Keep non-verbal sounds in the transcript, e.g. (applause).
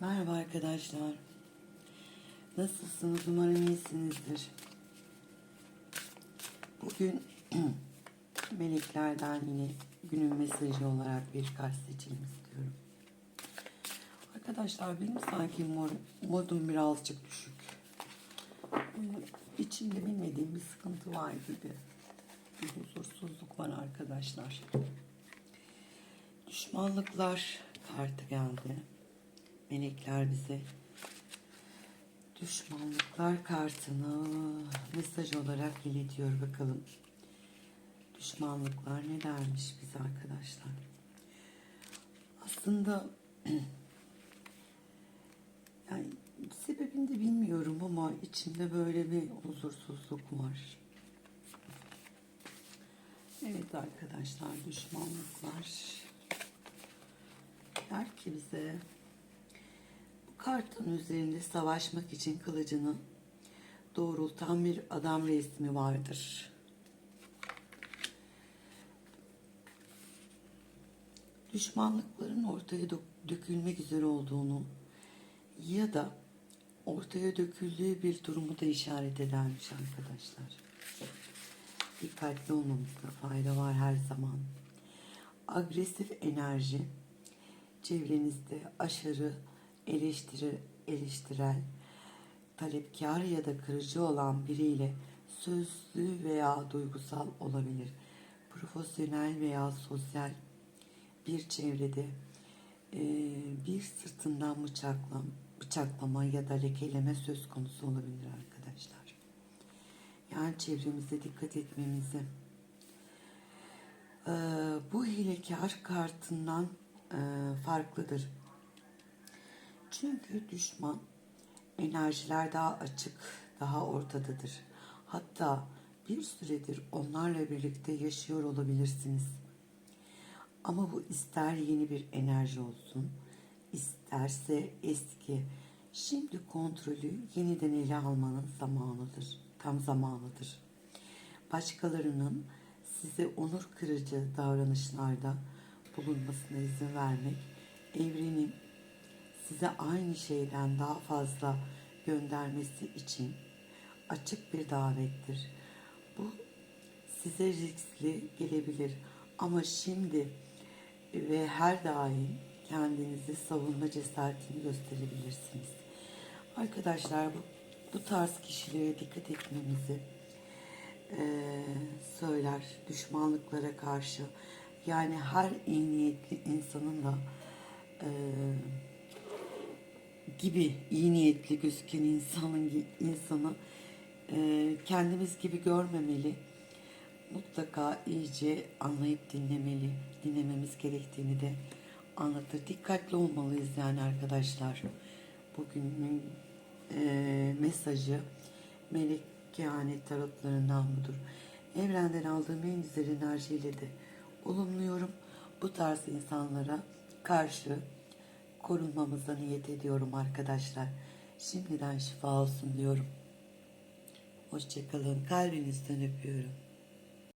Merhaba arkadaşlar. Nasılsınız? Umarım iyisinizdir. Bugün (clears throat) meleklerden yine günün mesajı olarak bir kart seçelim istiyorum. Arkadaşlar benim sanki mod- modum birazcık düşük. İçimde bilmediğim bir sıkıntı var gibi. Bir huzursuzluk var arkadaşlar. Düşmanlıklar kartı geldi. Melekler bize düşmanlıklar kartını mesaj olarak iletiyor bakalım. Düşmanlıklar ne dermiş bize arkadaşlar? Aslında (clears throat) yani sebebini de bilmiyorum ama içimde böyle bir huzursuzluk var. Evet arkadaşlar düşmanlıklar der ki bize kartın üzerinde savaşmak için kılıcını doğrultan bir adam resmi vardır. Düşmanlıkların ortaya dök- dökülmek üzere olduğunu ya da ortaya döküldüğü bir durumu da işaret edermiş arkadaşlar. Dikkatli olmamızda fayda var her zaman. Agresif enerji çevrenizde aşırı eleştiri, eleştirel, talepkar ya da kırıcı olan biriyle sözlü veya duygusal olabilir. Profesyonel veya sosyal bir çevrede e, bir sırtından bıçakla, bıçaklama ya da lekeleme söz konusu olabilir arkadaşlar. Yani çevremize dikkat etmemizi. Ee, bu hilekar kartından e, farklıdır. Çünkü düşman enerjiler daha açık, daha ortadadır. Hatta bir süredir onlarla birlikte yaşıyor olabilirsiniz. Ama bu ister yeni bir enerji olsun, isterse eski. Şimdi kontrolü yeniden ele almanın zamanıdır. Tam zamanıdır. Başkalarının size onur kırıcı davranışlarda bulunmasına izin vermek, evrenin size aynı şeyden daha fazla göndermesi için açık bir davettir. Bu size riskli gelebilir ama şimdi ve her daim kendinizi savunma cesaretini gösterebilirsiniz. Arkadaşlar bu, bu tarz kişilere dikkat etmemizi eee, söyler düşmanlıklara karşı. Yani her iyi niyetli insanın da eee, gibi iyi niyetli gözüken insanın insanı eee, kendimiz gibi görmemeli. Mutlaka iyice anlayıp dinlemeli, dinlememiz gerektiğini de anlatır. Dikkatli olmalıyız yani arkadaşlar. Bugünün eee, mesajı melek kehanet tarotlarından budur. Evrenden aldığım en güzel enerjiyle de olumluyorum. Bu tarz insanlara karşı korunmamıza niyet ediyorum arkadaşlar. Şimdiden şifa olsun diyorum. Hoşçakalın. Kalbinizden öpüyorum.